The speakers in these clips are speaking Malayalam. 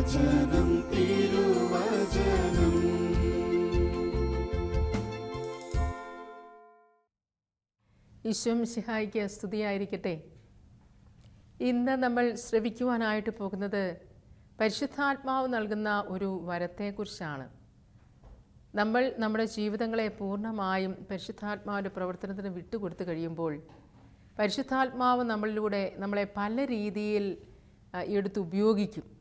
തിരുവചനം തിരുവചനം. ഈശോം സിഹായിക്ക് സ്തുതിയായിരിക്കട്ടെ. ഇന്ന് നമ്മൾ ശ്രവിക്കുവാനായിട്ട് പോകുന്നത് പരിശുദ്ധാത്മാവ് നൽകുന്ന ഒരു വരത്തെക്കുറിച്ചാണ്. നമ്മൾ നമ്മുടെ ജീവിതങ്ങളെ പൂർണമായും പരിശുദ്ധാത്മാവിന്റെ പ്രവർത്തനത്തിന് വിട്ടുകൊടുത്തു കഴിയുമ്പോൾ പരിശുദ്ധാത്മാവ് നമ്മളിലൂടെ നമ്മളെ പല രീതിയിൽ എടുത്തുപയോഗിക്കും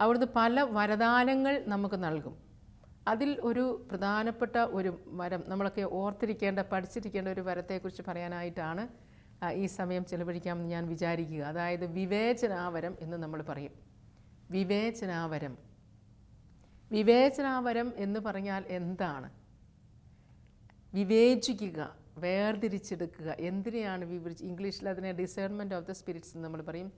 അവിടുന്ന് പല വരദാനങ്ങൾ നമുക്ക് നൽകും. അതിൽ ഒരു പ്രധാനപ്പെട്ട ഒരു വരം നമ്മളൊക്കെ ഓർത്തിരിക്കേണ്ട പഠിച്ചിരിക്കേണ്ട ഒരു വരത്തെക്കുറിച്ച് പറയാനായിട്ടാണ് ഈ സമയം ചെലവഴിക്കാമെന്ന് ഞാൻ വിചാരിക്കുക. അതായത് വിവേചനാവരം എന്ന് നമ്മൾ പറയും. വിവേചനാവരം. വിവേചനാവരം എന്ന് പറഞ്ഞാൽ എന്താണ്? വിവേചിക്കുക വേർതിരിച്ചെടുക്കുക. എന്തിനെയാണ് വിവരിച്ച് ഇംഗ്ലീഷിൽ അതിനെ ഡിസേൺമെന്റ് ഓഫ് ദ സ്പിരിറ്റ്സ് എന്ന് നമ്മൾ പറയും.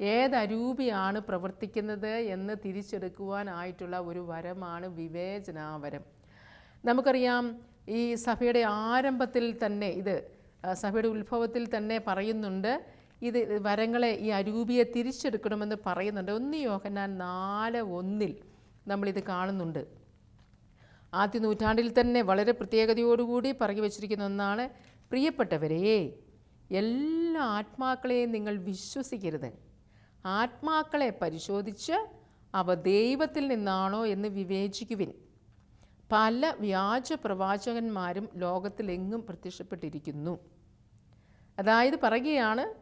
ഏത് അരൂപിയാണ് പ്രവർത്തിക്കുന്നത് എന്ന് തിരിച്ചെടുക്കുവാനായിട്ടുള്ള ഒരു വരമാണ് വിവേചനാവരം. നമുക്കറിയാം ഈ സഭയുടെ ആരംഭത്തിൽ തന്നെ ഇത് സഭയുടെ ഉത്ഭവത്തിൽ തന്നെ പറയുന്നുണ്ട് ഇത് വരങ്ങളെ ഈ അരൂപിയെ തിരിച്ചെടുക്കണമെന്ന് പറയുന്നുണ്ട്. ഒന്ന് യോഹന്നാൻ നാല് ഒന്നിൽ നമ്മളിത് കാണുന്നുണ്ട്. ആദ്യ നൂറ്റാണ്ടിൽ തന്നെ വളരെ പ്രത്യേകതയോടുകൂടി പറഞ്ഞു വച്ചിരിക്കുന്ന ഒന്നാണ് പ്രിയപ്പെട്ടവരെ എല്ലാ ആത്മാക്കളെയും നിങ്ങൾ വിശ്വസിക്കരുത്. ആത്മാക്കളെ പരിശോധിച്ച് അവ ദൈവത്തിൽ നിന്നാണോ എന്ന് വിവേചിക്കുവിൻ. പല വ്യാജ പ്രവാചകന്മാരും ലോകത്തിലെങ്ങും പ്രത്യക്ഷപ്പെട്ടിരിക്കുന്നു. അതായത് പറയുകയാണ്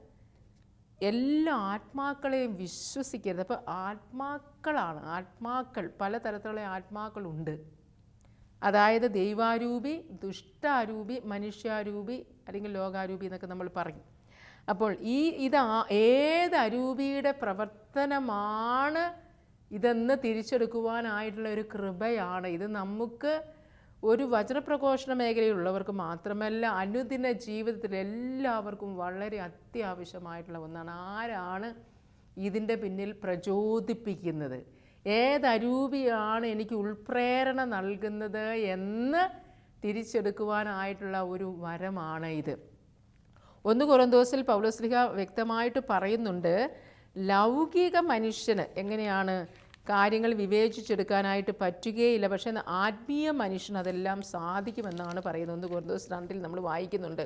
എല്ലാ ആത്മാക്കളെയും വിശ്വസിക്കരുത്. അപ്പോൾ ആത്മാക്കളാണ് ആത്മാക്കൾ പലതരത്തിലുള്ള ആത്മാക്കളുണ്ട്. അതായത് ദൈവാരൂപി ദുഷ്ടാരൂപി മനുഷ്യാരൂപി അല്ലെങ്കിൽ ലോകാരൂപി എന്നൊക്കെ നമ്മൾ പറയും. അപ്പോൾ ഈ ഇത് ഏത് അരൂപിയുടെ പ്രവർത്തനമാണ് ഇതെന്ന് തിരിച്ചെടുക്കുവാനായിട്ടുള്ള ഒരു കൃപയാണ്. ഇത് നമുക്ക് ഒരു വജ്രപ്രഘോഷണ മേഖലയിലുള്ളവർക്ക് മാത്രമല്ല അനുദിന ജീവിതത്തിൽ എല്ലാവർക്കും വളരെ അത്യാവശ്യമായിട്ടുള്ള ഒന്നാണ്. ആരാണ് ഇതിന്റെ പിന്നിൽ പ്രചോദിപ്പിക്കുന്നത്? ഏതരൂപിയാണ് എനിക്ക് ഉൾപ്രേരണ നൽകുന്നത് എന്ന് തിരിച്ചെടുക്കുവാനായിട്ടുള്ള ഒരു വരമാണ് ഇത്. ഒന്ന് കുറന്തോസിൽ പൗലോസ്ലിഹ വ്യക്തമായിട്ട് പറയുന്നുണ്ട് ലൗകിക മനുഷ്യന് എങ്ങനെയാണ് കാര്യങ്ങൾ വിവേചിച്ചെടുക്കാനായിട്ട് പറ്റുകയില്ല പക്ഷേ ആത്മീയ മനുഷ്യന് അതെല്ലാം സാധിക്കുമെന്നാണ് പറയുന്നത്. ഒന്ന് കൊറന്തോസ് രണ്ടിൽ നമ്മൾ വായിക്കുന്നുണ്ട്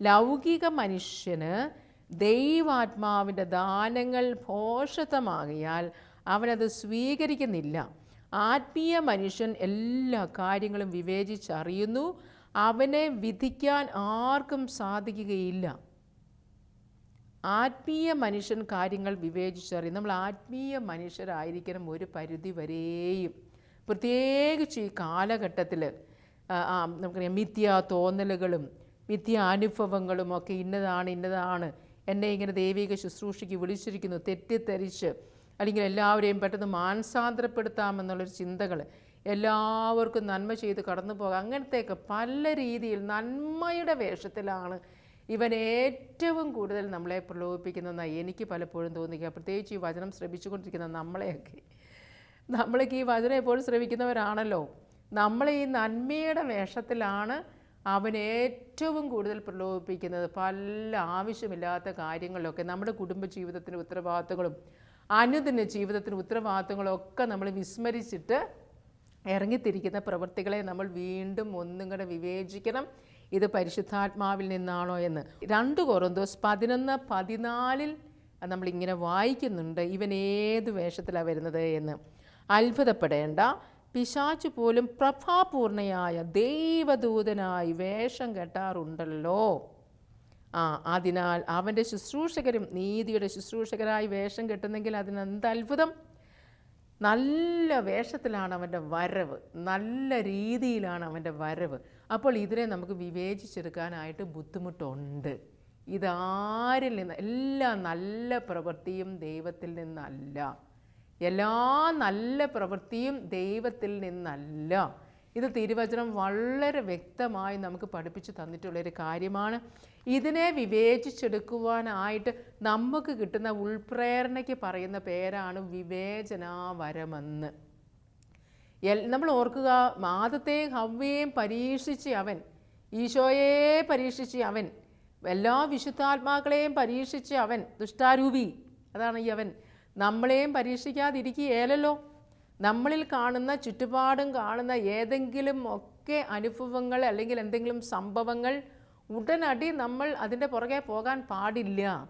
ലൗകിക മനുഷ്യന് ദൈവാത്മാവിന്റെ ദാനങ്ങൾ ഭോഷത്തമാകിയാൽ അവനത് സ്വീകരിക്കുന്നില്ല. ആത്മീയ മനുഷ്യൻ എല്ലാ കാര്യങ്ങളും വിവേചിച്ചറിയുന്നു അവനെ വിധിക്കാൻ ആർക്കും സാധിക്കുകയില്ല. ആത്മീയ മനുഷ്യൻ കാര്യങ്ങൾ വിവേചിച്ചറിയും. നമ്മൾ ആത്മീയ മനുഷ്യരായിരിക്കണം ഒരു പരിധി വരെയും പ്രത്യേകിച്ച് ഈ കാലഘട്ടത്തിൽ നമുക്കറിയാം മിഥ്യ തോന്നലുകളും മിഥ്യ അനുഭവങ്ങളും ഒക്കെ ഇന്നതാണ് ഇന്നതാണ് എന്നെ ഇങ്ങനെ ദൈവിക ശുശ്രൂഷയ്ക്ക് വിളിച്ചിരിക്കുന്നു തെറ്റിദ്ധരിച്ച് അല്ലെങ്കിൽ എല്ലാവരെയും പെട്ടെന്ന് മാനസാന്തരപ്പെടുത്താമെന്നുള്ളൊരു ചിന്തകൾ എല്ലാവർക്കും നന്മ ചെയ്ത് കടന്നു പോകാം. അങ്ങനത്തെയൊക്കെ പല രീതിയിൽ നന്മയുടെ വേഷത്തിലാണ് ഇവൻ ഏറ്റവും കൂടുതൽ നമ്മളെ പ്രലോഭിപ്പിക്കുന്നതെന്നാണ് എനിക്ക് പലപ്പോഴും തോന്നിക്കുക പ്രത്യേകിച്ച് ഈ വചനം ശ്രമിച്ചുകൊണ്ടിരിക്കുന്ന നമ്മളെയൊക്കെ. നമ്മളൊക്കെ ഈ വചനം എപ്പോഴും ശ്രമിക്കുന്നവരാണല്ലോ. നമ്മൾ ഈ നന്മയുടെ വേഷത്തിലാണ് അവൻ ഏറ്റവും കൂടുതൽ പ്രലോഭിപ്പിക്കുന്നത്. പല ആവശ്യമില്ലാത്ത കാര്യങ്ങളിലൊക്കെ നമ്മുടെ കുടുംബ ജീവിതത്തിന്റെ ഉത്തരവാദിത്തങ്ങളും അനുദിന ജീവിതത്തിന് ഉത്തരവാദിത്തങ്ങളൊക്കെ നമ്മൾ വിസ്മരിച്ചിട്ട് ഇറങ്ങിത്തിരിക്കുന്ന പ്രവൃത്തികളെ നമ്മൾ വീണ്ടും ഒന്നും കൂടെ വിവേചിക്കണം. ഇത് പരിശുദ്ധാത്മാവിൽ നിന്നാണോ എന്ന്. രണ്ട് കൊറന്തോസ് പതിനൊന്ന് പതിനാലിൽ നമ്മളിങ്ങനെ വായിക്കുന്നുണ്ട് ഇവൻ ഏത് വേഷത്തിലാണ് വരുന്നത് എന്ന്. അത്ഭുതപ്പെടേണ്ട. പിശാച്ചു പോലും പ്രഭാപൂർണയായ ദൈവദൂതനായി വേഷം കെട്ടാറുണ്ടല്ലോ. ആ അതിനാൽ അവന്റെ ശുശ്രൂഷകരും നീതിയുടെ ശുശ്രൂഷകരായി വേഷം കെട്ടുന്നെങ്കിൽ അതിനെന്ത് അത്ഭുതം? നല്ല വേഷത്തിലാണ് അവന്റെ വരവ്. നല്ല രീതിയിലാണ് അവന്റെ വരവ്. അപ്പോൾ ഇതിനെ നമുക്ക് വിവേചിച്ചെടുക്കാനായിട്ട് ബുദ്ധിമുട്ടുണ്ട്. ഇതാരിൽ നിന്ന് എല്ലാ നല്ല പ്രവൃത്തിയും ദൈവത്തിൽ നിന്നല്ല. എല്ലാ നല്ല പ്രവൃത്തിയും ദൈവത്തിൽ നിന്നല്ല. ഇത് തിരുവചനം വളരെ വ്യക്തമായി നമുക്ക് പഠിപ്പിച്ചു തന്നിട്ടുള്ളൊരു കാര്യമാണ്. ഇതിനെ വിവേചിച്ചെടുക്കുവാനായിട്ട് നമുക്ക് കിട്ടുന്ന ഉൾപ്രേരണയ്ക്ക് പറയുന്ന പേരാണ് വിവേചനാവരമെന്ന്. എൽ നമ്മൾ ഓർക്കുക മാതത്തെയും ഹവ്വയെയും പരീക്ഷിച്ച് അവൻ ഈശോയെ പരീക്ഷിച്ച് അവൻ എല്ലാ വിശുദ്ധാത്മാക്കളെയും പരീക്ഷിച്ച് അവൻ ദുഷ്ടാരൂപി അതാണ് ഈ അവൻ. നമ്മളെയും പരീക്ഷിക്കാതിരിക്കുകയല്ലോ നമ്മളിൽ കാണുന്ന ചുറ്റുപാടും കാണുന്ന ഏതെങ്കിലും ഒക്കെ അനുഭവങ്ങൾ അല്ലെങ്കിൽ എന്തെങ്കിലും സംഭവങ്ങൾ ഉടനടി നമ്മൾ അതിന്റെ പുറകെ പോകാൻ പാടില്ല.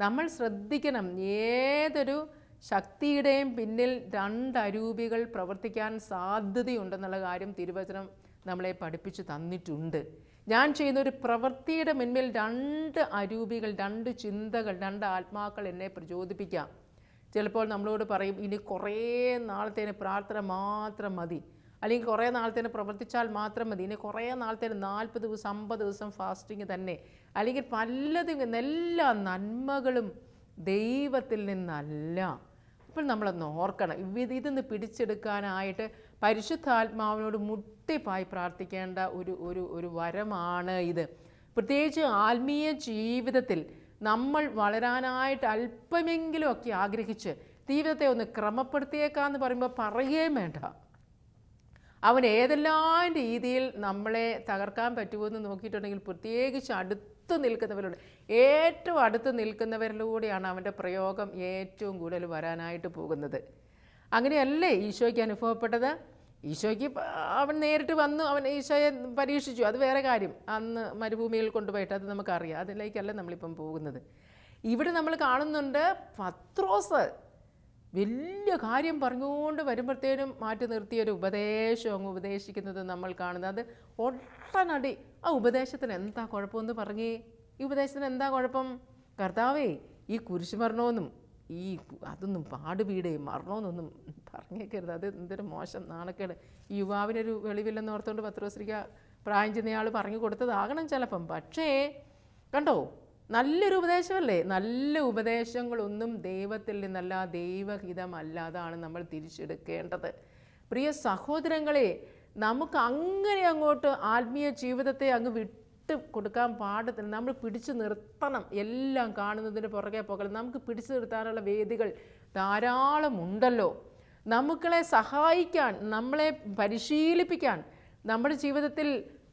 നമ്മൾ ശ്രദ്ധിക്കണം. ഏതൊരു ശക്തിയുടെയും പിന്നിൽ രണ്ടരൂപികൾ പ്രവർത്തിക്കാൻ സാധ്യതയുണ്ടെന്നുള്ള കാര്യം തിരുവചനം നമ്മളെ പഠിപ്പിച്ചു തന്നിട്ടുണ്ട്. ഞാൻ ചെയ്യുന്ന ഒരു പ്രവൃത്തിയുടെ മുൻപിൽ രണ്ട് അരൂപികൾ രണ്ട് ചിന്തകൾ രണ്ട് ആത്മാക്കൾ എന്നെ പ്രചോദിപ്പിക്കാം. ചിലപ്പോൾ നമ്മളോട് പറയും ഇനി കുറേ നാളത്തേന് പ്രാർത്ഥന മാത്രം മതി. അല്ലെങ്കിൽ കുറേ നാളത്തേന് പ്രവർത്തിച്ചാൽ മാത്രം മതി. ഇനി കുറേ നാളത്തേന് നാൽപ്പത് ദിവസം അമ്പത് ദിവസം ഫാസ്റ്റിങ് തന്നെ. അല്ലെങ്കിൽ പലതും എല്ലാ നന്മകളും ദൈവത്തിൽ നിന്നല്ല. അപ്പോൾ നമ്മളൊന്ന് ഓർക്കണം. ഇത് ഇതൊന്ന് പിടിച്ചെടുക്കാനായിട്ട് പരിശുദ്ധാത്മാവിനോട് മുട്ടിപ്പായി പ്രാർത്ഥിക്കേണ്ട ഒരു ഒരു ഒരു വരമാണ് ഇത്. പ്രത്യേകിച്ച് ആത്മീയ ജീവിതത്തിൽ നമ്മൾ വളരാനായിട്ട് അല്പമെങ്കിലും ഒക്കെ ആഗ്രഹിച്ച് ജീവിതത്തെ ഒന്ന് ക്രമപ്പെടുത്തിയേക്കാന്ന് പറയുമ്പോൾ പറയുകയും വേണ്ട. അവൻ ഏതെല്ലാം രീതിയിൽ നമ്മളെ തകർക്കാൻ പറ്റുമെന്ന് നോക്കിയിട്ടുണ്ടെങ്കിൽ പ്രത്യേകിച്ച് അടുത്ത് നിൽക്കുന്നവരോട് ഏറ്റവും അടുത്ത് നിൽക്കുന്നവരിലൂടെയാണ് അവന്റെ പ്രയോഗം ഏറ്റവും കൂടുതൽ വരാനായിട്ട് പോകുന്നത്. അങ്ങനെയല്ലേ ഈശോയ്ക്ക് അനുഭവപ്പെട്ടത്? ഈശോയ്ക്ക് അവൻ നേരിട്ട് വന്നു അവൻ ഈശോയെ പരീക്ഷിച്ചു. അത് വേറെ കാര്യം. അന്ന് മരുഭൂമിയിൽ കൊണ്ടുപോയിട്ട് അത് നമുക്കറിയാം. അതിലേക്കല്ല നമ്മളിപ്പം പോകുന്നത്. ഇവിടെ നമ്മൾ കാണുന്നുണ്ട് പത്രോസ്. വലിയ കാര്യം പറഞ്ഞുകൊണ്ട് വരുമ്പോഴത്തേനും മാറ്റി നിർത്തിയൊരു ഉപദേശം അങ്ങ് ഉപദേശിക്കുന്നത് നമ്മൾ കാണുന്നത്. അത് ഒട്ടനടി. ആ ഉപദേശത്തിന് എന്താ കുഴപ്പമെന്ന് പറഞ്ഞേ? ഈ ഉപദേശത്തിന് എന്താ കുഴപ്പം? കർത്താവേ ഈ കുരിശ് ഈ അതൊന്നും പാടുപീടേ മരണമെന്നൊന്നും പറഞ്ഞേക്കരുത്. അത് എന്തൊരു മോശം നാണക്കേട്. ഈ യുവാവിനൊരു വെളിവില്ലെന്ന് ഓർത്തുകൊണ്ട് പത്രോശ്രീക പ്രായം ചെന്നയാൾ പറഞ്ഞു കൊടുത്തതാകണം ചിലപ്പം. പക്ഷേ കണ്ടോ? നല്ലൊരു ഉപദേശമല്ലേ? നല്ല ഉപദേശങ്ങളൊന്നും ദൈവത്തിൽ നിന്നല്ല ദൈവഹിതമല്ലാതാണ് നമ്മൾ തിരിച്ചെടുക്കേണ്ടത്. പ്രിയ സഹോദരങ്ങളെ നമുക്ക് അങ്ങനെ അങ്ങോട്ട് ആത്മീയ ജീവിതത്തെ അങ്ങ് വിട്ട് കൊടുക്കാൻ പാടത്തില്ല. നമ്മൾ പിടിച്ചു നിർത്തണം. എല്ലാം കാണുന്നതിന് പുറകെ പോകണം. നമുക്ക് പിടിച്ചു നിർത്താനുള്ള വേദികൾ ധാരാളം ഉണ്ടല്ലോ. നമുക്കളെ സഹായിക്കാൻ നമ്മളെ പരിശീലിപ്പിക്കാൻ നമ്മുടെ ജീവിതത്തിൽ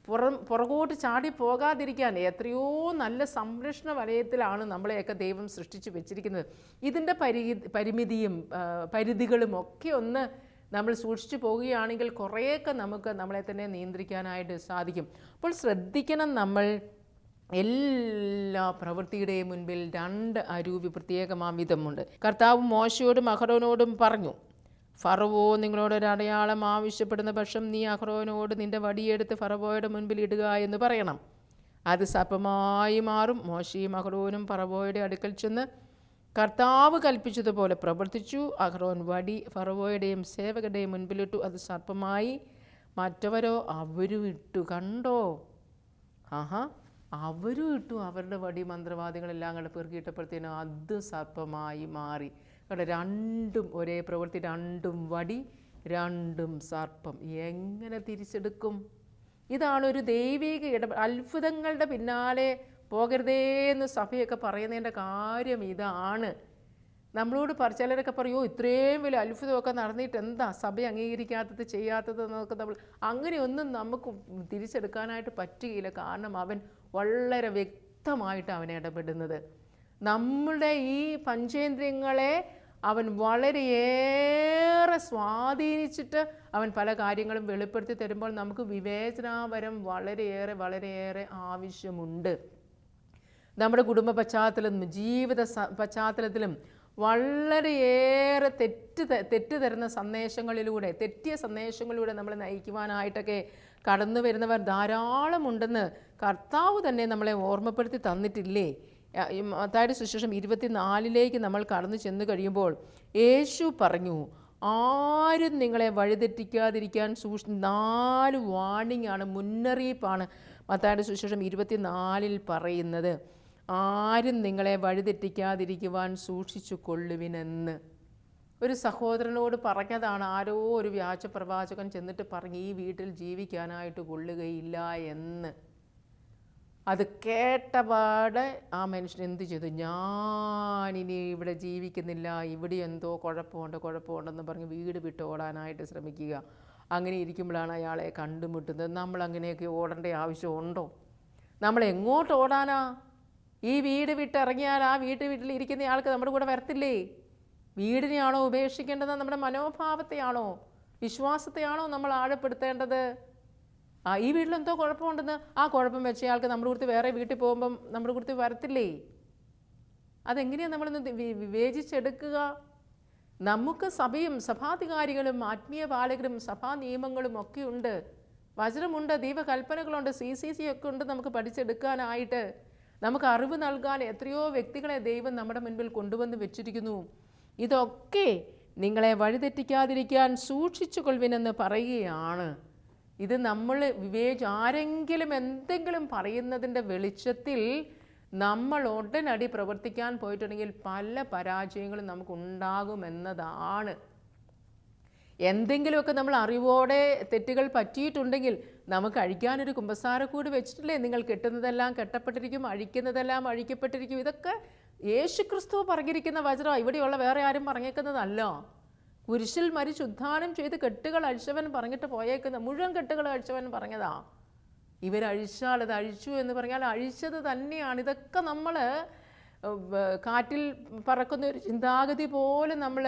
പുറം പുറകോട്ട് ചാടി പോകാതിരിക്കാൻ എത്രയോ നല്ല സംരക്ഷണ വലയത്തിലാണ് നമ്മളെയൊക്കെ ദൈവം സൃഷ്ടിച്ചു വെച്ചിരിക്കുന്നത്. ഇതിന്റെ പരി പരിമിതിയും പരിധികളും ഒക്കെ ഒന്ന് നമ്മൾ സൂക്ഷിച്ചു പോവുകയാണെങ്കിൽ കുറേയൊക്കെ നമുക്ക് നമ്മളെ തന്നെ നിയന്ത്രിക്കാനായിട്ട് സാധിക്കും. അപ്പോൾ ശ്രദ്ധിക്കണം നമ്മൾ എല്ലാ പ്രവൃത്തിയുടെയും മുൻപിൽ രണ്ട് അരൂപി പ്രത്യേകമാം വിധമുണ്ട് കർത്താവ് മോശയോടും അഹറോനോടും പറഞ്ഞു ഫറവോ നിങ്ങളോട് ഒരു അടയാളം ആവശ്യപ്പെടുന്ന പക്ഷം നീ അഹ്റോനോട് നിന്റെ വടിയെടുത്ത് ഫറവോയുടെ മുൻപിൽ ഇടുക എന്ന് പറയണം. അത് സപ്പമായി മാറും. മോശയും അഹ്റോനും ഫറവോയുടെ അടുക്കൽ ചെന്ന് കർത്താവ് കൽപ്പിച്ചതുപോലെ പ്രവർത്തിച്ചു. അഹ്റോൻ വടി ഫറവോയുടെയും സേവകരുടെയും മുൻപിലിട്ടു. അത് സർപ്പമായി മറ്റവരോ അവരും ഇട്ടു. കണ്ടോ? ആഹാ. അവരും ഇട്ടു. അവരുടെ വടി മന്ത്രവാദികളെല്ലാം കൂടെ പെറുക്കിയിട്ടപ്പോഴത്തേനും അത് സർപ്പമായി മാറി. അവിടെ രണ്ടും ഒരേ പ്രവൃത്തി. രണ്ടും വടി രണ്ടും സർപ്പം. എങ്ങനെ തിരിച്ചെടുക്കും? ഇതാണ് ഒരു ദൈവിക ഇട അത്ഭുതങ്ങളുടെ പിന്നാലെ പോകരുതേ എന്ന് സഭയൊക്കെ പറയുന്നതിന്റെ കാര്യം ഇതാണ്. നമ്മളോട് ചിലരൊക്കെ പറയോ ഇത്രയും വലിയ അത്ഭുതമൊക്കെ നടന്നിട്ട് എന്താ സഭ അംഗീകരിക്കാത്തത് ചെയ്യാത്തത് എന്നൊക്കെ നമ്മൾ അങ്ങനെയൊന്നും നമുക്ക് തിരിച്ചെടുക്കാനായിട്ട് പറ്റുകയില്ല. കാരണം അവൻ വളരെ വ്യക്തമായിട്ട് അവൻ ഇടപെടുന്നത്. നമ്മളുടെ ഈ പഞ്ചേന്ദ്രിയങ്ങളെ അവൻ വളരെയേറെ സ്വാധീനിച്ചിട്ട് അവൻ പല കാര്യങ്ങളും വെളിപ്പെടുത്തി തരുമ്പോൾ നമുക്ക് വിവേചനാപരം വളരെയേറെ വളരെയേറെ ആവശ്യമുണ്ട്. നമ്മുടെ കുടുംബ പശ്ചാത്തലത്തിലും ജീവിത പശ്ചാത്തലത്തിലും വളരെയേറെ തെറ്റ് തെറ്റ് തരുന്ന സന്ദേശങ്ങളിലൂടെ തെറ്റിയ സന്ദേശങ്ങളിലൂടെ നമ്മളെ നയിക്കുവാനായിട്ടൊക്കെ കടന്നു വരുന്നവർ ധാരാളമുണ്ടെന്ന് കർത്താവ് തന്നെ നമ്മളെ ഓർമ്മപ്പെടുത്തി തന്നിട്ടില്ലേ? അതായത് സുശേഷം ഇരുപത്തിനാലിലേക്ക് നമ്മൾ കടന്നു ചെന്ന് കഴിയുമ്പോൾ യേശു പറഞ്ഞു ആരും നിങ്ങളെ വഴിതെറ്റിക്കാതിരിക്കാൻ സൂക്ഷി നാല് വാണിംഗ് ആണ് മുന്നറിയിപ്പാണ് മത്തായുടെ സുശേഷം ഇരുപത്തിനാലിൽ പറയുന്നത്. ആരും നിങ്ങളെ വഴിതെറ്റിക്കാതിരിക്കുവാൻ സൂക്ഷിച്ചു കൊള്ളുവിനെന്ന്. ഒരു സഹോദരനോട് പറഞ്ഞതാണ് ആരോ ഒരു വ്യാജ പ്രവാചകൻ ചെന്നിട്ട് പറഞ്ഞ് ഈ വീട്ടിൽ ജീവിക്കാനായിട്ട് കൊള്ളുകയില്ല എന്ന്. അത് കേട്ടപാടെ ആ മനുഷ്യൻ എന്ത് ചെയ്തു? ഞാനിനി ഇവിടെ ജീവിക്കുന്നില്ല. ഇവിടെ എന്തോ കുഴപ്പമുണ്ട് കുഴപ്പമുണ്ടെന്ന് പറഞ്ഞ് വീട് വിട്ട് ഓടാനായിട്ട് ശ്രമിക്കുക. അങ്ങനെ ഇരിക്കുമ്പോഴാണ് അയാളെ കണ്ടുമുട്ടുന്നത്. നമ്മൾ അങ്ങനെയൊക്കെ ഓടേണ്ട ആവശ്യമുണ്ടോ നമ്മൾ എങ്ങോട്ട് ഓടാനാ? ഈ വീട് വിട്ടിറങ്ങിയാൽ ആ വീട്ട് വീട്ടിൽ ഇരിക്കുന്ന ആൾക്ക് നമ്മുടെ കൂടെ വരത്തില്ലേ? വീടിനെയാണോ ഉപേക്ഷിക്കേണ്ടത്? നമ്മുടെ മനോഭാവത്തെയാണോ? വിശ്വാസത്തെയാണോ നമ്മൾ ആഴപ്പെടുത്തേണ്ടത്? ആ ഈ വീട്ടിലെന്തോ കുഴപ്പമുണ്ടെന്ന് ആ കുഴപ്പം വെച്ച ആൾക്ക് നമ്മുടെ കൂടുതൽ വേറെ വീട്ടിൽ പോകുമ്പം നമ്മുടെ കൂടുതൽ വരത്തില്ലേ? അതെങ്ങനെയാണ് നമ്മളൊന്ന് വിവേചിച്ചെടുക്കുക? നമുക്ക് സഭയും സഭാധികാരികളും ആത്മീയ പാലകരും സഭാ നിയമങ്ങളും ഒക്കെ ഉണ്ട് വചനമുണ്ട് ദൈവകൽപ്പനകളുണ്ട് സി സി സി ഒക്കെ ഉണ്ട് നമുക്ക് പഠിച്ചെടുക്കാനായിട്ട്. നമുക്ക് അറിവ് നൽകാൻ എത്രയോ വ്യക്തികളെ ദൈവം നമ്മുടെ മുൻപിൽ കൊണ്ടുവന്ന് വെച്ചിരിക്കുന്നു. ഇതൊക്കെ നിങ്ങളെ വഴിതെറ്റിക്കാതിരിക്കാൻ സൂക്ഷിച്ചു കൊള്ളുവിനെന്ന് പറയുകയാണ്. ഇത് നമ്മൾ വിവേച ആരെങ്കിലും എന്തെങ്കിലും പറയുന്നതിന്റെ വെളിച്ചത്തിൽ നമ്മൾ ഉടനടി പ്രവർത്തിക്കാൻ പോയിട്ടുണ്ടെങ്കിൽ പല പരാജയങ്ങളും നമുക്ക് ഉണ്ടാകുമെന്നതാണ്. എന്തെങ്കിലുമൊക്കെ നമ്മൾ അറിവോടെ തെറ്റുകൾ പറ്റിയിട്ടുണ്ടെങ്കിൽ നമുക്ക് അഴിക്കാനൊരു കുമ്പസാരക്കൂട് വെച്ചിട്ടില്ലേ? നിങ്ങൾ കെട്ടുന്നതെല്ലാം കെട്ടപ്പെട്ടിരിക്കും അഴിക്കുന്നതെല്ലാം അഴിക്കപ്പെട്ടിരിക്കും. ഇതൊക്കെ യേശു ക്രിസ്തു പറഞ്ഞിരിക്കുന്ന വചനം. ഇവിടെയുള്ള വേറെ ആരും പറഞ്ഞേക്കുന്നതല്ല. കുരിശിൽ മരിച്ച് ഉദ്ധാനം ചെയ്ത് കെട്ടുകൾ അഴിച്ചവൻ പറഞ്ഞിട്ട് പോയേക്കുന്ന. മുഴുവൻ കെട്ടുകൾ അഴിച്ചവൻ പറഞ്ഞതാ. ഇവരഴിച്ചാൽ അത് അഴിച്ചു എന്ന് പറഞ്ഞാൽ അഴിച്ചത് തന്നെയാണ്. ഇതൊക്കെ നമ്മൾ കാറ്റിൽ പറക്കുന്ന ഒരു ചിന്താഗതി പോലെ നമ്മൾ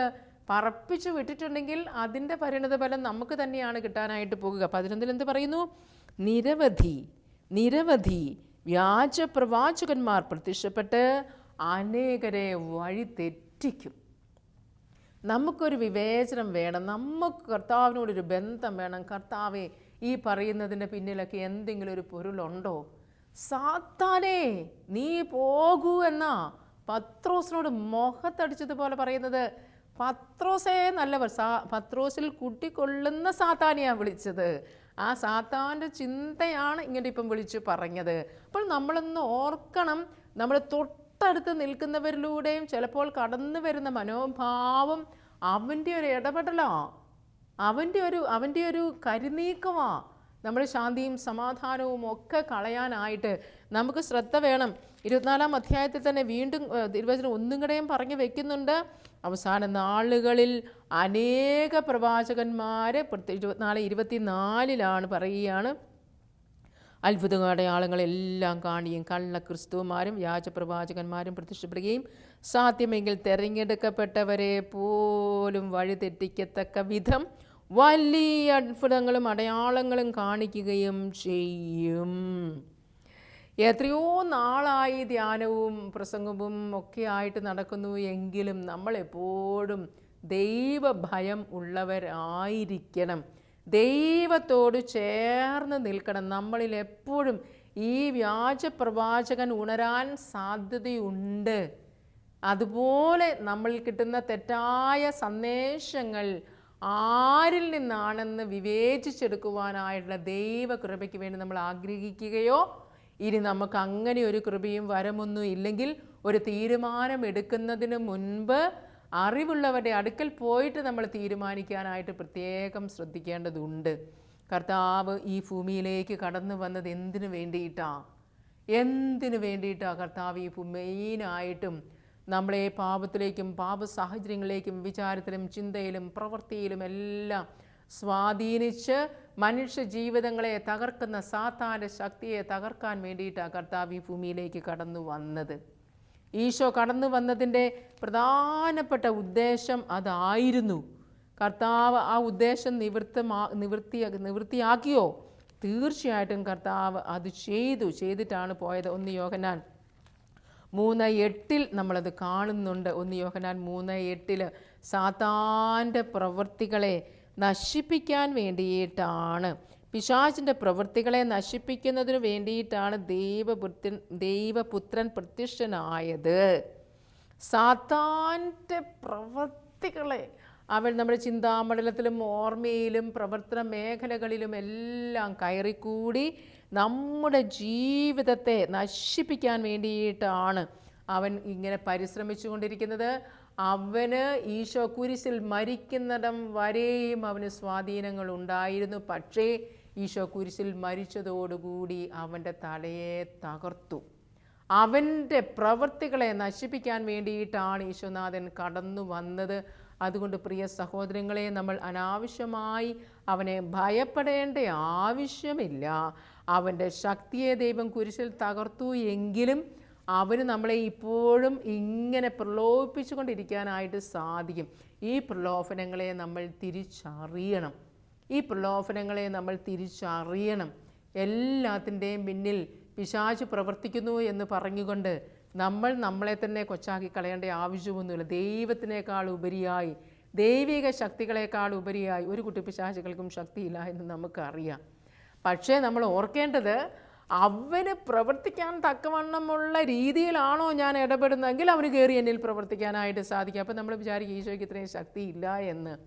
പറപ്പിച്ചു വിട്ടിട്ടുണ്ടെങ്കിൽ അതിന്റെ പരിണിത ഫലം നമുക്ക് തന്നെയാണ് കിട്ടാനായിട്ട് പോകുക. പതിനൊന്നിൽ എന്ത് പറയുന്നു? നിരവധി നിരവധി വ്യാജ പ്രവാചകന്മാർ പ്രത്യക്ഷപ്പെട്ട് അനേകരെ വഴി തെറ്റിക്കും നമുക്കൊരു വിവേചനം വേണം നമുക്ക് കർത്താവിനോടൊരു ബന്ധം വേണം. കർത്താവെ ഈ പറയുന്നതിന്റെ പിന്നിലൊക്കെ എന്തെങ്കിലും ഒരു പൊരുളുണ്ടോ? സാത്താനേ നീ പോകൂ എന്നാ പത്രോസിനോട് മുഖത്തടിച്ചതുപോലെ പറയുന്നത്. പത്രോസേ നല്ലവർ സാ പത്രോസിൽ കുട്ടിക്കൊള്ളുന്ന സാത്താനെയാണ് വിളിച്ചത്. ആ സാത്താന്റെ ചിന്തയാണ് ഇങ്ങനെ ഇപ്പം വിളിച്ചു പറഞ്ഞത്. അപ്പോൾ നമ്മളൊന്ന് ഓർക്കണം നമ്മൾ തൊട്ടടുത്ത് നിൽക്കുന്നവരിലൂടെയും ചിലപ്പോൾ കടന്നു വരുന്ന മനോഭാവം അവന്റെ ഒരു ഇടപെടലാ. അവന്റെ ഒരു അവന്റെ ഒരു കരുനീക്കമാ. നമ്മൾ ശാന്തിയും സമാധാനവും ഒക്കെ കളയാനായിട്ട് നമുക്ക് ശ്രദ്ധ വേണം. ഇരുപത്തിനാലാം അധ്യായത്തിൽ തന്നെ വീണ്ടും തിരുവചനം ഒന്നും കൂടെയും പറഞ്ഞു വെക്കുന്നുണ്ട്. അവസാന നാളുകളിൽ അനേക പ്രവാചകന്മാരെ ഇരുപത്തിനാല് ഇരുപത്തിനാലിലാണ് പറയുകയാണ്. അത്ഭുത അടയാളങ്ങളെല്ലാം കാണിയും കള്ള ക്രിസ്തുമാരും വ്യാജപ്രവാചകന്മാരും പ്രത്യക്ഷപ്പെടുകയും സാധ്യമെങ്കിൽ തെരഞ്ഞെടുക്കപ്പെട്ടവരെ പോലും വഴിതെറ്റിക്കത്തക്ക വിധം വലിയ അത്ഭുതങ്ങളും അടയാളങ്ങളും കാണിക്കുകയും ചെയ്യും. എത്രയോ നാളായി ധ്യാനവും പ്രസംഗവും ഒക്കെ ആയിട്ട് നടക്കുന്നു എങ്കിലും നമ്മളെപ്പോഴും ദൈവഭയം ഉള്ളവരായിരിക്കണം. ദൈവത്തോട് ചേർന്ന് നിൽക്കണം. നമ്മളിൽ എപ്പോഴും ഈ വ്യാജ പ്രവാചകൻ ഉണരാൻ സാധ്യതയുണ്ട്. അതുപോലെ നമ്മൾ കിട്ടുന്ന തെറ്റായ സന്ദേശങ്ങൾ ആരിൽ നിന്നാണെന്ന് വിവേചിച്ചെടുക്കുവാനായിട്ടുള്ള ദൈവകൃപയ്ക്ക് വേണ്ടി നമ്മൾ ആഗ്രഹിക്കുകയോ ഇനി നമുക്ക് അങ്ങനെ ഒരു കൃപയും വരമൊന്നും ഇല്ലെങ്കിൽ ഒരു തീരുമാനം എടുക്കുന്നതിന് മുൻപ് അറിവുള്ളവരുടെ അടുക്കൽ പോയിട്ട് നമ്മൾ തീരുമാനിക്കാനായിട്ട് പ്രത്യേകം ശ്രദ്ധിക്കേണ്ടതുണ്ട്. കർത്താവ് ഈ ഭൂമിയിലേക്ക് കടന്നു വന്നത് എന്തിനു വേണ്ടിയിട്ടാണ് എന്തിനു വേണ്ടിയിട്ടാണ് കർത്താവ് ഈ മെയിനായിട്ടും നമ്മളെ പാപത്തിലേക്കും പാപ സാഹചര്യങ്ങളിലേക്കും വിചാരത്തിലും ചിന്തയിലും പ്രവൃത്തിയിലും എല്ലാം സ്വാധീനിച്ച് മനുഷ്യ ജീവിതങ്ങളെ തകർക്കുന്ന സാത്താന്റെ ശക്തിയെ തകർക്കാൻ വേണ്ടിയിട്ടാണ് കർത്താവ് ഈ ഭൂമിയിലേക്ക് കടന്നു വന്നത്. ഈശോ കടന്നു വന്നതിന്റെ പ്രധാനപ്പെട്ട ഉദ്ദേശം അതായിരുന്നു. കർത്താവ് ആ ഉദ്ദേശം നിവൃത്തമാ നിവൃത്തി നിവൃത്തിയാക്കിയോ? തീർച്ചയായിട്ടും കർത്താവ് അത് ചെയ്തു. ചെയ്തിട്ടാണ് പോയത്. ഒന്ന് യോഹനാൻ മൂന്ന് എട്ടിൽ നമ്മളത് കാണുന്നുണ്ട്. ഒന്ന് യോഹനാൻ മൂന്ന് എട്ടിൽ സാത്താന്റെ പ്രവൃത്തികളെ നശിപ്പിക്കാൻ വേണ്ടിയിട്ടാണ്. പിശാചിന്റെ പ്രവൃത്തികളെ നശിപ്പിക്കുന്നതിന് വേണ്ടിയിട്ടാണ് ദൈവപുത്രൻ ദൈവപുത്രൻ പ്രത്യക്ഷനായത്. സാത്താന്റെ പ്രവൃത്തികളെ അവൻ നമ്മുടെ ചിന്താമണ്ഡലത്തിലും ഓർമ്മയിലും പ്രവർത്തന മേഖലകളിലും എല്ലാം കയറിക്കൂടി നമ്മുടെ ജീവിതത്തെ നശിപ്പിക്കാൻ വേണ്ടിയിട്ടാണ്. അവൻ ഇങ്ങനെ പരിശ്രമിച്ചു കൊണ്ടിരിക്കുന്നത് അവന് ഈശോ കുരിശിൽ മരിക്കുന്നിടം വരെയും അവന് സ്വാധീനങ്ങൾ ഉണ്ടായിരുന്നു. പക്ഷേ ഈശോ കുരിശിൽ മരിച്ചതോടുകൂടി അവന്റെ തലയെ തകർത്തു. അവന്റെ പ്രവൃത്തികളെ നശിപ്പിക്കാൻ വേണ്ടിയിട്ടാണ് ഈശോനാഥൻ കടന്നു വന്നത്. അതുകൊണ്ട് പ്രിയ സഹോദരങ്ങളെ നമ്മൾ അനാവശ്യമായി അവനെ ഭയപ്പെടേണ്ട ആവശ്യമില്ല. അവന്റെ ശക്തിയെ ദൈവം കുരിശിൽ തകർത്തു എങ്കിലും അവന് നമ്മളെ ഇപ്പോഴും ഇങ്ങനെ പ്രലോഭിപ്പിച്ചുകൊണ്ടിരിക്കാനായിട്ട് സാധിക്കും. ഈ പ്രലോഭനങ്ങളെ നമ്മൾ തിരിച്ചറിയണം. ഈ പ്രലോഭനങ്ങളെ നമ്മൾ തിരിച്ചറിയണം. എല്ലാത്തിന്റെയും പിന്നിൽ പിശാച് പ്രവർത്തിക്കുന്നു എന്ന് പറഞ്ഞുകൊണ്ട് നമ്മൾ നമ്മളെ തന്നെ കൊച്ചാക്കി കളയേണ്ട ആവശ്യമൊന്നുമില്ല. ദൈവത്തിനേക്കാൾ ഉപരിയായി ദൈവിക ശക്തികളെക്കാൾ ഉപരിയായി ഒരു കുട്ടി പിശാചുകൾക്കും ശക്തിയില്ല എന്ന് നമുക്കറിയാം. പക്ഷേ നമ്മൾ ഓർക്കേണ്ടത് അവന് പ്രവർത്തിക്കാൻ തക്കവണ്ണമുള്ള രീതിയിലാണോ ഞാൻ ഇടപെടുന്നതെങ്കിൽ അവന് കയറി എന്നിൽ പ്രവർത്തിക്കാനായിട്ട് സാധിക്കും. അപ്പം നമ്മൾ വിചാരിക്കും ഈശോയ്ക്ക് ഇത്രയും ഇല്ല എന്ന്.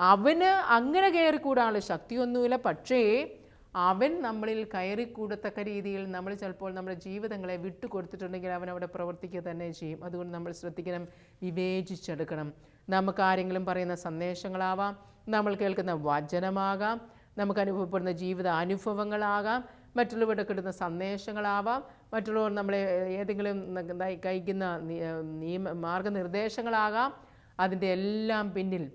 അവന് അങ്ങനെ കയറിക്കൂടാനുള്ള ശക്തിയൊന്നുമില്ല. പക്ഷേ അവൻ നമ്മളിൽ കയറിക്കൂടത്തക്ക രീതിയിൽ നമ്മൾ ചിലപ്പോൾ നമ്മുടെ ജീവിതങ്ങളെ വിട്ടുകൊടുത്തിട്ടുണ്ടെങ്കിൽ അവൻ അവിടെ പ്രവർത്തിക്കുക തന്നെ ചെയ്യും. അതുകൊണ്ട് നമ്മൾ ശ്രദ്ധിക്കണം വിവേചിച്ചെടുക്കണം. നമുക്ക് ആരെങ്കിലും പറയുന്ന സന്ദേശങ്ങളാവാം നമ്മൾ കേൾക്കുന്ന വചനമാകാം നമുക്ക് അനുഭവപ്പെടുന്ന ജീവിത അനുഭവങ്ങളാകാം മറ്റുള്ളവരുടെ കിട്ടുന്ന സന്ദേശങ്ങളാവാം. മറ്റുള്ളവർ നമ്മളെ ഏതെങ്കിലും കഴിക്കുന്ന നിയമ മാർഗനിർദ്ദേശങ്ങളാകാം. അതിന്റെ എല്ലാം പിന്നിൽ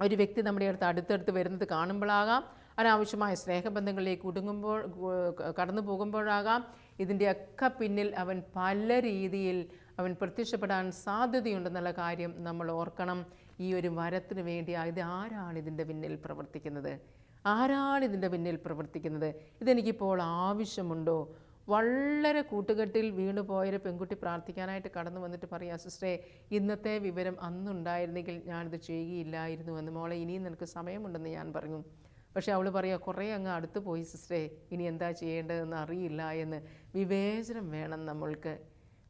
ഒരു വ്യക്തി നമ്മുടെ അടുത്ത് അടുത്തടുത്ത് വരുന്നത് കാണുമ്പോഴാകാം. അനാവശ്യമായ സ്നേഹബന്ധങ്ങളിലേക്ക് കുടുങ്ങുമ്പോൾ കു- കടന്നു പോകുമ്പോഴാകാം. ഇതിന്റെയൊക്കെ പിന്നിൽ അവൻ പല രീതിയിൽ അവൻ പ്രത്യക്ഷപ്പെടാൻ സാധ്യതയുണ്ടെന്നുള്ള കാര്യം നമ്മൾ ഓർക്കണം. ഈ ഒരു വരത്തിന് വേണ്ടി ഇത് ആരാണ് ഇതിന്റെ പിന്നിൽ പ്രവർത്തിക്കുന്നത്? ആരാണ് ഇതിന്റെ പിന്നിൽ പ്രവർത്തിക്കുന്നത്? ഇതെനിക്കിപ്പോൾ ആവശ്യമുണ്ടോ? വളരെ കൂട്ടുകെട്ടിൽ വീണു പോയൊരു പെൺകുട്ടി പ്രാർത്ഥിക്കാനായിട്ട് കടന്നു വന്നിട്ട് പറയാം സിസ്റ്ററെ ഇന്നത്തെ വിവരം അന്നുണ്ടായിരുന്നെങ്കിൽ ഞാനിത് ചെയ്യുകയില്ലായിരുന്നു എന്ന്. മോളെ ഇനിയും നിനക്ക് സമയമുണ്ടെന്ന് ഞാൻ പറഞ്ഞു. പക്ഷേ അവൾ പറയുക കുറേ അങ്ങ് അടുത്ത് പോയി സിസ്റ്ററെ. ഇനി എന്താ ചെയ്യേണ്ടതെന്ന് അറിയില്ല എന്ന്. വിവേചനം വേണം നമ്മൾക്ക്.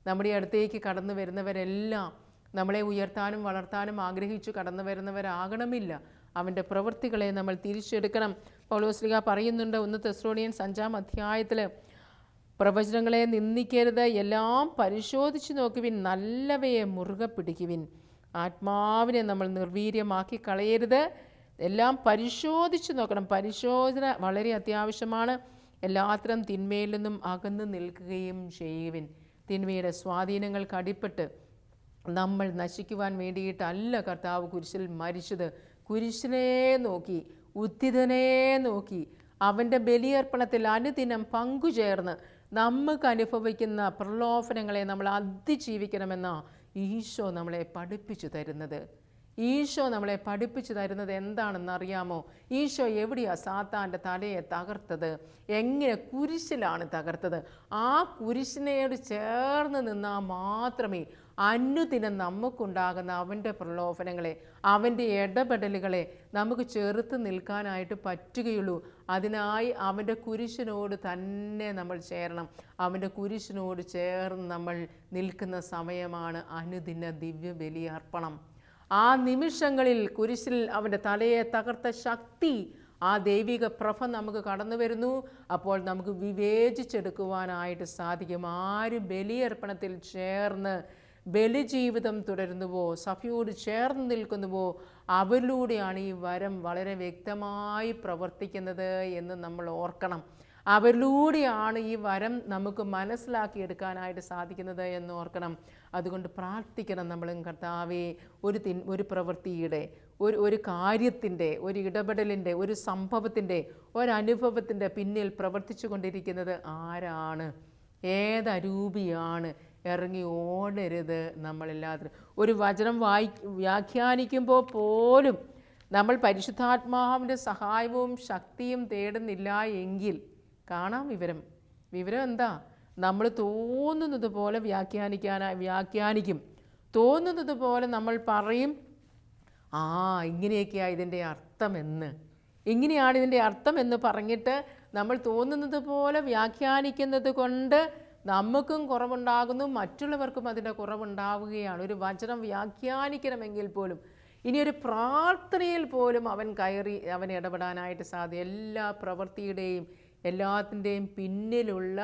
നമ്മുടെ അടുത്തേക്ക് കടന്നു വരുന്നവരെല്ലാം നമ്മളെ ഉയർത്താനും വളർത്താനും ആഗ്രഹിച്ചു കടന്നു വരുന്നവരാകണമില്ല. അവന്റെ പ്രവൃത്തികളെ നമ്മൾ തിരിച്ചെടുക്കണം. പൗലോസ്ലിക പറയുന്നുണ്ട് ഒന്ന് തെസ്രോണിയൻസ് അഞ്ചാം അധ്യായത്തിൽ പ്രവചനങ്ങളെ നിന്ദിക്കരുത് എല്ലാം പരിശോധിച്ച് നോക്കുവിൻ നല്ലവയെ മുറുകെ പിടിക്കുവിൻ. ആത്മാവിനെ നമ്മൾ നിർവീര്യമാക്കി കളയരുത്. എല്ലാം പരിശോധിച്ച് നോക്കണം. പരിശോധന വളരെ അത്യാവശ്യമാണ്. എല്ലാത്തരം തിന്മയിൽ നിന്നും അകന്നു നിൽക്കുകയും ചെയ്യുവിൻ. തിന്മയുടെ സ്വാധീനങ്ങൾക്ക് അടിപ്പെട്ട് നമ്മൾ നശിക്കുവാൻ വേണ്ടിയിട്ടല്ല കർത്താവ് കുരിശിൽ മരിച്ചത്. കുരിശിനെ നോക്കി ഉദ്ധിതനെ നോക്കി അവന്റെ ബലിയർപ്പണത്തിൽ അനുദിനം പങ്കുചേർന്ന് നമുക്ക് അനുഭവിക്കുന്ന പ്രലോഭനങ്ങളെ നമ്മൾ അതിജീവിക്കണമെന്ന ഈശോ നമ്മളെ പഠിപ്പിച്ചു തരുന്നത്. ഈശോ നമ്മളെ പഠിപ്പിച്ചു തരുന്നത് എന്താണെന്ന് അറിയാമോ? ഈശോ എവിടെയാ സാത്താന്റെ തലയെ തകർത്തത്? എങ്ങനെ കുരിശിലാണ് തകർത്തത്? ആ കുരിശിനോട് ചേർന്ന് നിന്നാൽ മാത്രമേ അനുദിനം നമുക്കുണ്ടാകുന്ന അവന്റെ പ്രലോഭനങ്ങളെ അവന്റെ ഇടപെടലുകളെ നമുക്ക് ചെറുത്ത് നിൽക്കാനായിട്ട് പറ്റുകയുള്ളൂ. അതിനായി അവന്റെ കുരിശിനോട് തന്നെ നമ്മൾ ചേരണം. അവന്റെ കുരിശിനോട് ചേർന്ന് നമ്മൾ നിൽക്കുന്ന സമയമാണ് അനുദിന ദിവ്യ ബലിയർപ്പണം. ആ നിമിഷങ്ങളിൽ കുരിശിൽ അവന്റെ തലയെ തകർത്ത ശക്തി ആ ദൈവിക പ്രഭ നമുക്ക് കടന്നു വരുന്നു. അപ്പോൾ നമുക്ക് വിവേചിച്ചെടുക്കുവാനായിട്ട് സാധിക്കും. ആരും ബലിയർപ്പണത്തിൽ ചേർന്ന് ബലിജീവിതം തുടരുന്നുവോ? സഭയോട് ചേർന്ന് നിൽക്കുന്നുവോ? അവരിലൂടെയാണ് ഈ വരം വളരെ വ്യക്തമായി പ്രവർത്തിക്കുന്നത് എന്ന് നമ്മൾ ഓർക്കണം. അവരിലൂടെയാണ് ഈ വരം നമുക്ക് മനസ്സിലാക്കിയെടുക്കാനായിട്ട് സാധിക്കുന്നത് എന്ന് ഓർക്കണം. അതുകൊണ്ട് പ്രാർത്ഥിക്കണം നമ്മളും കർത്താവെ ഒരു തിൻ ഒരു പ്രവൃത്തിയുടെ ഒരു ഒരു കാര്യത്തിന്റെ ഒരു ഇടപെടലിന്റെ ഒരു സംഭവത്തിന്റെ ഒരനുഭവത്തിന്റെ പിന്നിൽ പ്രവർത്തിച്ചു കൊണ്ടിരിക്കുന്നത് ആരാണ് ഏതരൂപിയാണ് ഇറങ്ങി ഓടരുത് നമ്മളെല്ലാത്തിനും ഒരു വചനം വായി വ്യാഖ്യാനിക്കുമ്പോൾ പോലും നമ്മൾ പരിശുദ്ധാത്മാവിന്റെ സഹായവും ശക്തിയും തേടുന്നില്ല എങ്കിൽ കാണാം വിവരം. വിവരം എന്താ? നമ്മൾ തോന്നുന്നത് പോലെ വ്യാഖ്യാനിക്കാനായി വ്യാഖ്യാനിക്കും. തോന്നുന്നത് പോലെ നമ്മൾ പറയും ആ ഇങ്ങനെയൊക്കെയാണ് ഇതിന്റെ അർത്ഥമെന്ന്. ഇങ്ങനെയാണ് ഇതിന്റെ അർത്ഥം എന്ന് പറഞ്ഞിട്ട് നമ്മൾ തോന്നുന്നത് പോലെ വ്യാഖ്യാനിക്കുന്നത് കൊണ്ട് നമുക്കും കുറവുണ്ടാകുന്നു മറ്റുള്ളവർക്കും അതിന്റെ കുറവുണ്ടാവുകയാണ്. ഒരു വചനം വ്യാഖ്യാനിക്കണമെങ്കിൽ പോലും ഇനിയൊരു പ്രാർത്ഥനയിൽ പോലും അവൻ കയറി അവൻ ഇടപെടാനായിട്ട് സാധ്യ എല്ലാ പ്രവൃത്തിയുടെയും എല്ലാത്തിന്റെയും പിന്നിലുള്ള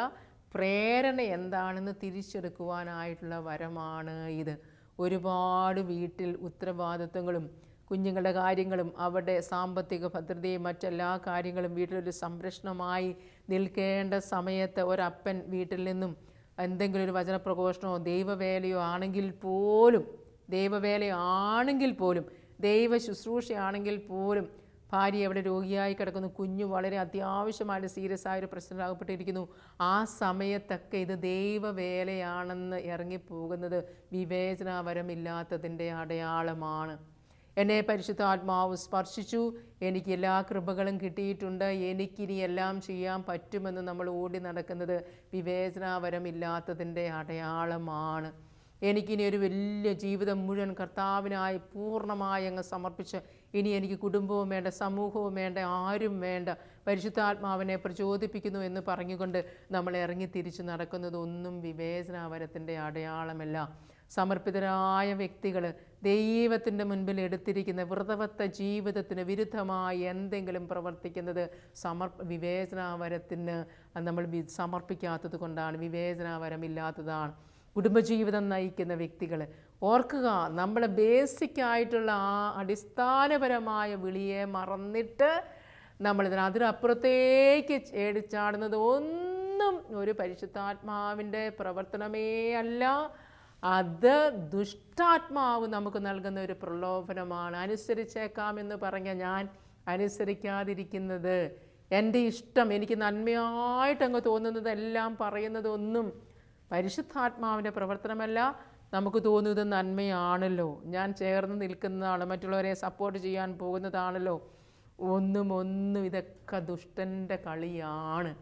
പ്രേരണ എന്താണെന്ന് തിരിച്ചെടുക്കുവാനായിട്ടുള്ള വരമാണ് ഇത്. ഒരുപാട് വീട്ടിൽ ഉത്തരവാദിത്വങ്ങളും കുഞ്ഞുങ്ങളുടെ കാര്യങ്ങളും അവരുടെ സാമ്പത്തിക ഭദ്രതയും മറ്റെല്ലാ കാര്യങ്ങളും വീട്ടിലൊരു സംരക്ഷണമായി നിൽക്കേണ്ട സമയത്ത് ഒരപ്പൻ വീട്ടിൽ നിന്നും എന്തെങ്കിലും ഒരു വചനപ്രഘോഷണമോ ദൈവവേലയോ ആണെങ്കിൽ പോലും ദൈവവേലയാണെങ്കിൽ പോലും ദൈവ ശുശ്രൂഷയാണെങ്കിൽ പോലും ഭാര്യ അവിടെ രോഗിയായി കിടക്കുന്നു. കുഞ്ഞു വളരെ അത്യാവശ്യമായിട്ട് സീരിയസ് ആയ ഒരു പ്രശ്നത്തിലാകപ്പെട്ടിരിക്കുന്നു. ആ സമയത്തൊക്കെ ഇത് ദൈവവേലയാണെന്ന് ഇറങ്ങിപ്പോകുന്നത് വിവേചനാപരമില്ലാത്തതിന്റെ അടയാളമാണ്. എന്നെ പരിശുദ്ധ ആത്മാവ് സ്പർശിച്ചു. എനിക്ക് എല്ലാ കൃപകളും കിട്ടിയിട്ടുണ്ട്. എനിക്കിനി എല്ലാം ചെയ്യാൻ പറ്റുമെന്ന് നമ്മൾ ഓടി നടക്കുന്നത് വിവേചനാവരമില്ലാത്തതിന്റെ അടയാളമാണ്. എനിക്കിനി ഒരു വലിയ ജീവിതം മുഴുവൻ കർത്താവിനായി പൂർണമായി അങ്ങ് സമർപ്പിച്ച് ഇനി എനിക്ക് കുടുംബവും വേണ്ട സമൂഹവും വേണ്ട ആരും വേണ്ട പരിശുദ്ധാത്മാവിനെ പ്രചോദിപ്പിക്കുന്നു എന്ന് പറഞ്ഞുകൊണ്ട് നമ്മൾ ഇറങ്ങി തിരിച്ച് നടക്കുന്നത് ഒന്നും വിവേചനാവരത്തിന്റെ അടയാളമല്ല. സമർപ്പിതരായ വ്യക്തികൾ ദൈവത്തിന്റെ മുൻപിൽ എടുത്തിരിക്കുന്ന വ്രതവത്ത ജീവിതത്തിന് വിരുദ്ധമായി എന്തെങ്കിലും പ്രവർത്തിക്കുന്നത് സമർ വിവേചനാവരത്തിന് നമ്മൾ സമർപ്പിക്കാത്തത് കൊണ്ടാണ് വിവേചനാവരമില്ലാത്തതാണ്. കുടുംബജീവിതം നയിക്കുന്ന വ്യക്തികൾ ഓർക്കുക നമ്മൾ ബേസിക്കായിട്ടുള്ള ആ അടിസ്ഥാനപരമായ വിളിയെ മറന്നിട്ട് നമ്മളിതിന് അതിനപ്പുറത്തേക്ക് ഏടിച്ചാടുന്നത് ഒന്നും ഒരു പരിശുദ്ധാത്മാവിന്റെ പ്രവർത്തനമേ അല്ല. അത് ദുഷ്ടാത്മാവ് നമുക്ക് നൽകുന്ന ഒരു പ്രലോഭനമാണ്. അനുസരിച്ചേക്കാമെന്ന് പറഞ്ഞ ഞാൻ അനുസരിക്കാതിരിക്കുന്നത്. എന്റെ ഇഷ്ടം എനിക്ക് നന്മയായിട്ട് അങ്ങ് തോന്നുന്നതെല്ലാം പറയുന്നതൊന്നും പരിശുദ്ധാത്മാവിന്റെ പ്രവർത്തനമല്ല. നമുക്ക് തോന്നുന്നത് നന്മയാണല്ലോ. ഞാൻ ചേർന്ന് നിൽക്കുന്നതാണ് മറ്റുള്ളവരെ സപ്പോർട്ട് ചെയ്യാൻ പോകുന്നതാണല്ലോ. ഒന്നും ഒന്നും ഇതൊക്കെ ദുഷ്ടന്റെ കളിയാണ്.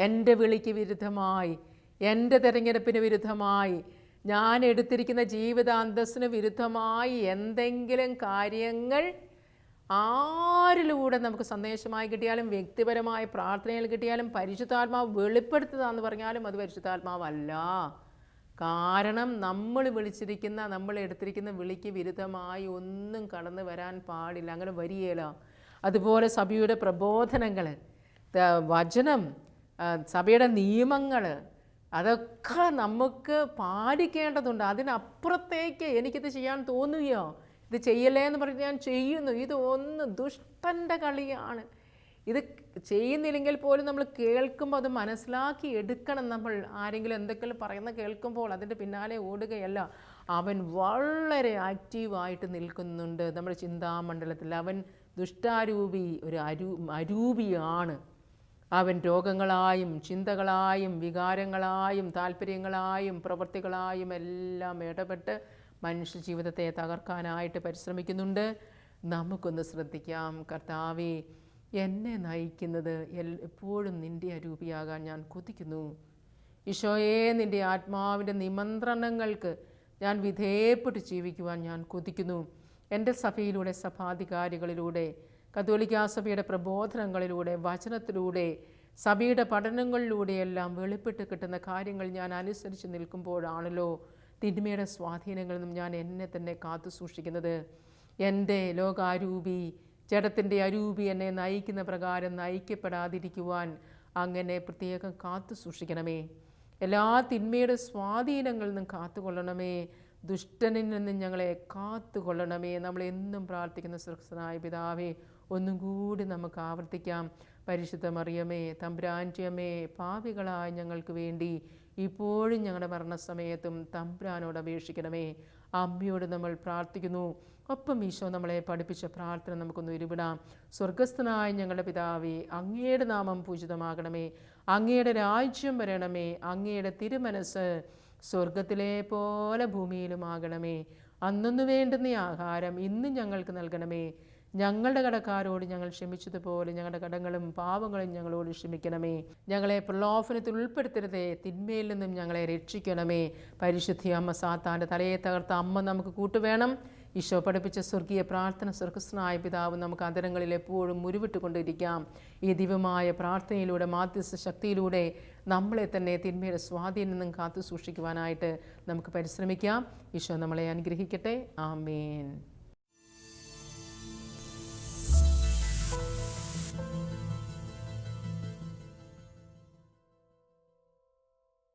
എന്റെ വിളിക്ക് വിരുദ്ധമായി എന്റെ തിരഞ്ഞെടുപ്പിന് വിരുദ്ധമായി ഞാൻ എടുത്തിരിക്കുന്ന ജീവിതാന്തസ്സിന് വിരുദ്ധമായി എന്തെങ്കിലും കാര്യങ്ങൾ ആരിലൂടെ നമുക്ക് സന്ദേശമായി കിട്ടിയാലും വ്യക്തിപരമായ പ്രാർത്ഥനയിൽ കിട്ടിയാലും പരിശുദ്ധാത്മാവ് വെളിപ്പെടുത്തുകയെന്ന് പറഞ്ഞാലും അത് പരിശുദ്ധാത്മാവല്ല. കാരണം നമ്മൾ വിളിച്ചിരിക്കുന്ന നമ്മൾ എടുത്തിരിക്കുന്ന വിളിക്ക് വിരുദ്ധമായി ഒന്നും കടന്നു വരാൻ പാടില്ല. അങ്ങനെ വരികയില്ല അതുപോലെ സഭയുടെ പ്രബോധനങ്ങൾ വചനം സഭയുടെ നിയമങ്ങൾ അതൊക്കെ നമുക്ക് പാലിക്കേണ്ടതുണ്ട്. അതിനപ്പുറത്തേക്ക് എനിക്കിത് ചെയ്യാൻ തോന്നുകയോ? ഇത് ചെയ്യലേ എന്ന് പറഞ്ഞ് ഞാൻ ചെയ്യുന്നു. ഇത് ഒന്ന് ദുഷ്ടന്റെ കളിയാണ്. ഇത് ചെയ്യുന്നില്ലെങ്കിൽ പോലും നമ്മൾ കേൾക്കുമ്പോൾ അത് മനസ്സിലാക്കി എടുക്കണം. നമ്മൾ ആരെങ്കിലും എന്തെങ്കിലും പറയുന്ന കേൾക്കുമ്പോൾ അതിന്റെ പിന്നാലെ ഓടുകയല്ല. അവൻ വളരെ ആക്റ്റീവായിട്ട് നിൽക്കുന്നുണ്ട്. നമ്മുടെ ചിന്താമണ്ഡലത്തിൽ അവൻ ദുഷ്ടാരൂപി ഒരു അരൂ അരൂപിയാണ്. അവൻ രോഗങ്ങളായും ചിന്തകളായും വികാരങ്ങളായും താല്പര്യങ്ങളായും പ്രവൃത്തികളായും എല്ലാം ഇടപെട്ട് മനുഷ്യ ജീവിതത്തെ തകർക്കാനായിട്ട് പരിശ്രമിക്കുന്നുണ്ട്. നമുക്കൊന്ന് ശ്രദ്ധിക്കാം. കർത്താവെ എന്നെ നയിക്കുന്നത് എപ്പോഴും നിന്റെ അരൂപിയാകാൻ ഞാൻ കൊതിക്കുന്നു. ഈശോയെ നിന്റെ ആത്മാവിന്റെ നിമന്ത്രണങ്ങൾക്ക് ഞാൻ വിധേയപ്പെട്ട് ജീവിക്കുവാൻ ഞാൻ കൊതിക്കുന്നു. എന്റെ സഭയിലൂടെ സഭാധികാരികളിലൂടെ കത്തോലിക്കാ സഭയുടെ പ്രബോധനങ്ങളിലൂടെ വചനത്തിലൂടെ സഭയുടെ പഠനങ്ങളിലൂടെയെല്ലാം വെളിപ്പെട്ട് കിട്ടുന്ന കാര്യങ്ങൾ ഞാൻ അനുസരിച്ച് നിൽക്കുമ്പോഴാണല്ലോ തിന്മയുടെ സ്വാധീനങ്ങളിൽ നിന്നും ഞാൻ എന്നെ തന്നെ കാത്തു സൂക്ഷിക്കുന്നത്. എന്റെ ലോകാരൂപി ജഡത്തിന്റെ അരൂപി എന്നെ നയിക്കുന്ന പ്രകാരം നയിക്കപ്പെടാതിരിക്കുവാൻ അങ്ങനെ പ്രത്യേകം കാത്തു സൂക്ഷിക്കണമേ. എല്ലാ തിന്മയുടെ സ്വാധീനങ്ങളിൽ നിന്നും കാത്തുകൊള്ളണമേ. ദുഷ്ടനിൽ നിന്നും ഞങ്ങളെ കാത്തുകൊള്ളണമേ. നമ്മൾ എന്നും പ്രാർത്ഥിക്കുന്ന സുരക്ഷനായ പിതാവേ ഒന്നും കൂടി നമുക്ക് ആവർത്തിക്കാം. പരിശുദ്ധ മറിയമേ തമ്പ്രാന്റിയമ്മേ പാവികളായ ഞങ്ങൾക്ക് വേണ്ടി ഇപ്പോഴും ഞങ്ങളുടെ മരണസമയത്തും തമ്പ്രാനോട് അപേക്ഷിക്കണമേ. അമ്മയോട് നമ്മൾ പ്രാർത്ഥിക്കുന്നു. ഒപ്പം ഈശോ നമ്മളെ പഠിപ്പിച്ച പ്രാർത്ഥന നമുക്കൊന്ന് ഉരുവിടാം. സ്വർഗസ്ഥനായ ഞങ്ങളുടെ പിതാവേ അങ്ങയുടെ നാമം പൂജിതമാകണമേ. അങ്ങയുടെ രാജ്യം വരണമേ. അങ്ങയുടെ തിരുമനസ് സ്വർഗത്തിലെ പോലെ ഭൂമിയിലുമാകണമേ. അന്നൊന്നു വേണ്ടുന്ന ആഹാരം ഇന്ന് ഞങ്ങൾക്ക് നൽകണമേ. ഞങ്ങളുടെ കടക്കാരോട് ഞങ്ങൾ ക്ഷമിച്ചതുപോലെ ഞങ്ങളുടെ കടങ്ങളും പാവങ്ങളും ഞങ്ങളോട് ക്ഷമിക്കണമേ. ഞങ്ങളെ പ്രലോഭനത്തിൽ ഉൾപ്പെടുത്തരുതേ. തിന്മയിൽ നിന്നും ഞങ്ങളെ രക്ഷിക്കണമേ. പരിശുദ്ധി അമ്മ സാത്താന്റെ തലയെ തകർത്ത അമ്മ നമുക്ക് കൂട്ടുവേണം. ഈശോ പഠിപ്പിച്ച സ്വർഗീയ പ്രാർത്ഥന സ്വർഗസ്നായ പിതാവ് നമുക്ക് അതരങ്ങളിൽ എപ്പോഴും മുരുവിട്ടുകൊണ്ടിരിക്കാം ഈ ദിവ്യമായ പ്രാർത്ഥനയിലൂടെ മാധ്യസ്ഥ ശക്തിയിലൂടെ നമ്മളെ തന്നെ തിന്മയുടെ സ്വാധീനം നിന്നും കാത്തു സൂക്ഷിക്കുവാനായിട്ട് നമുക്ക് പരിശ്രമിക്കാം. ഈശോ നമ്മളെ അനുഗ്രഹിക്കട്ടെ. ആമേൻ.